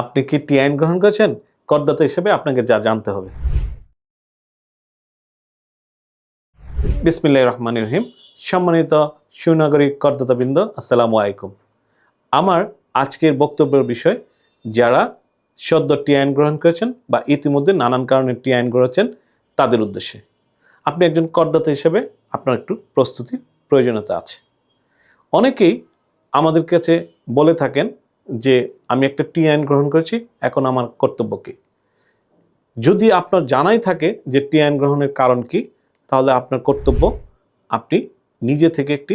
আপনি কি টি আইন গ্রহণ করেছেন? করদাতা হিসেবে আপনাকে যা জানতে হবে। বিসমিল্লাহ রহমান রহিম। সম্মানিত সুনাগরিক করদাতাবৃন্দ, আসসালামু আলাইকুম। আমার আজকের বক্তব্যের বিষয়, যারা সদ্য টি আইন গ্রহণ করেছেন বা ইতিমধ্যে নানান কারণে টি আইন করেছেন তাদের উদ্দেশ্যে। আপনি একজন করদাতা হিসেবে আপনার একটু প্রস্তুতির প্রয়োজনীয়তা আছে। অনেকেই আমাদের কাছে বলে থাকেন যে আমি একটা টি আইন গ্রহণ করেছি, এখন আমার কর্তব্য কী? যদি আপনার জানাই থাকে যে টি আইন গ্রহণের কারণ কি, তাহলে আপনার কর্তব্য আপনি নিজে থেকে একটি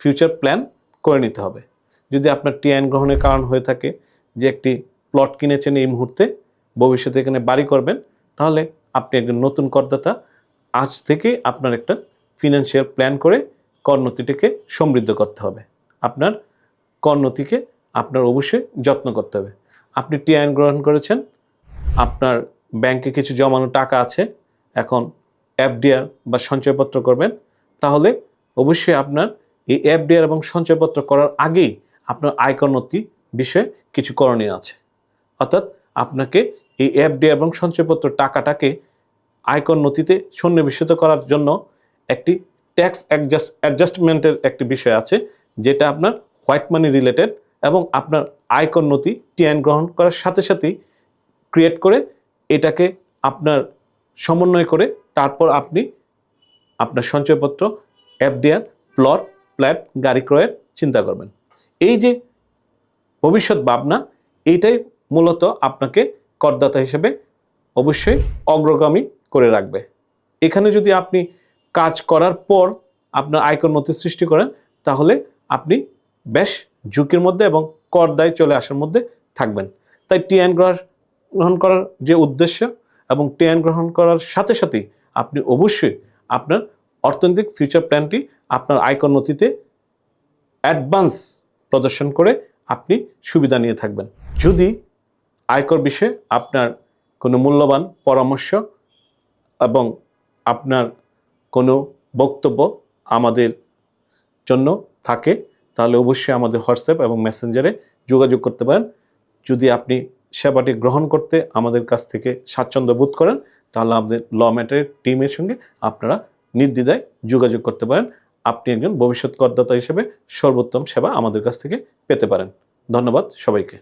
ফিউচার প্ল্যান করে নিতে হবে। যদি আপনার টি আইন গ্রহণের কারণ হয়ে থাকে যে একটি প্লট কিনেছেন এই মুহূর্তে, ভবিষ্যতে এখানে বাড়ি করবেন, তাহলে আপনি একজন নতুন করদাতা, আজ থেকে আপনার একটা ফিনান্সিয়াল প্ল্যান করে করনতিটিকে সমৃদ্ধ করতে হবে। আপনার করনতিকে আপনার অবশ্যই যত্ন করতে হবে। আপনি টি আইন গ্রহণ করেছেন, আপনার ব্যাংকে কিছু জমানো টাকা আছে, এখন এফডিআর বা সঞ্চয়পত্র করবেন, তাহলে অবশ্যই আপনার এই এফডিআর এবং সঞ্চয়পত্র করার আগেই আপনার আয়কর নথি বিষয়ে কিছু করণীয় আছে। অর্থাৎ আপনাকে এই এফডিআর এবং সঞ্চয়পত্র টাকাটাকে আয়কর নথিতে সন্নিবেশিত করার জন্য একটি ট্যাক্স অ্যাডজাস্ট অ্যাডজাস্টমেন্টের একটি বিষয় আছে, যেটা আপনার হোয়াইট মানি রিলেটেড এবং আপনার আয়কর নথি টিআইন গ্রহণ করার সাথে সাথেই ক্রিয়েট করে এটাকে আপনার সমন্বয় করে তারপর আপনি আপনার সঞ্চয়পত্র, এফডিআর, প্লট, ফ্ল্যাট, গাড়ি ক্রয়ের চিন্তা করবেন। এই যে ভবিষ্যৎ ভাবনা এইটাই মূলত আপনাকে করদাতা হিসেবে অবশ্যই অগ্রগামী করে রাখবে। এখানে যদি আপনি কাজ করার পর আপনার আয়কর নথি সৃষ্টি করেন, তাহলে আপনি বেশ ঝুঁকির মধ্যে এবং কর দায় চলে আসার মধ্যে থাকবেন। তাই টিআইন গ্রহণ করার যে উদ্দেশ্য এবং টিআইন গ্রহণ করার সাথে সাথেই আপনি অবশ্যই আপনার অর্থনৈতিক ফিউচার প্ল্যানটি আপনার আয়কর নথিতে অ্যাডভান্স প্রদর্শন করে আপনি সুবিধা নিয়ে থাকবেন। যদি আয়কর বিষয়ে আপনার কোনো মূল্যবান পরামর্শ এবং আপনার কোনো বক্তব্য আমাদের জন্য থাকে তাহলে অবশ্যই আমাদের হোয়াটসঅ্যাপ এবং মেসেঞ্জারে যোগাযোগ করতে পারেন। যদি আপনি সেবাটি গ্রহণ করতে আমাদের কাছ থেকে স্বাচ্ছন্দ্য বোধ করেন, তাহলে আমাদের ল ম্যাটারের টিমের সঙ্গে আপনারা নির্দ্বিধায় যোগাযোগ করতে পারেন। আপনি একজন ভবিষ্যৎ করদাতা হিসেবে সর্বোত্তম সেবা আমাদের কাছ থেকে পেতে পারেন। ধন্যবাদ সবাইকে।